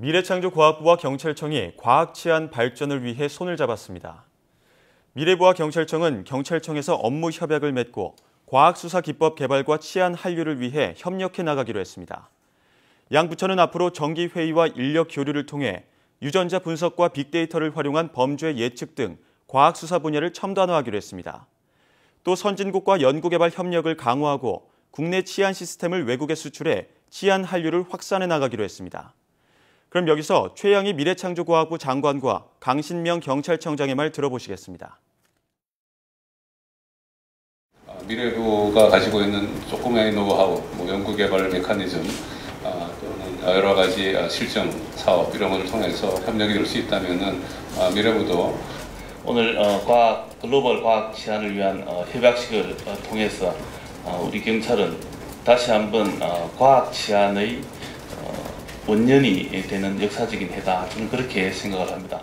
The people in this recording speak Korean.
미래창조과학부와 경찰청이 과학 치안 발전을 위해 손을 잡았습니다. 미래부와 경찰청은 경찰청에서 업무 협약을 맺고 과학수사 기법 개발과 치안 한류를 위해 협력해 나가기로 했습니다. 양 부처는 앞으로 정기회의와 인력 교류를 통해 유전자 분석과 빅데이터를 활용한 범죄 예측 등 과학수사 분야를 첨단화하기로 했습니다. 또 선진국과 연구개발 협력을 강화하고 국내 치안 시스템을 외국에 수출해 치안 한류를 확산해 나가기로 했습니다. 그럼 여기서 최양희 미래창조과학부 장관과 강신명 경찰청장의 말 들어보시겠습니다. 아, 미래부가 가지고 있는 조금의 노하우, 뭐 연구개발 메커니즘, 아, 또는 여러 가지 아, 실전 사업 이런 것을 통해서 협력이 될 수 있다면은 미래부도 오늘 어, 과학 글로벌 과학 치안을 위한 어, 협약식을 어, 통해서 우리 경찰은 다시 한번 과학 치안의 원년이 되는 역사적인 해다 저는 그렇게 생각을 합니다.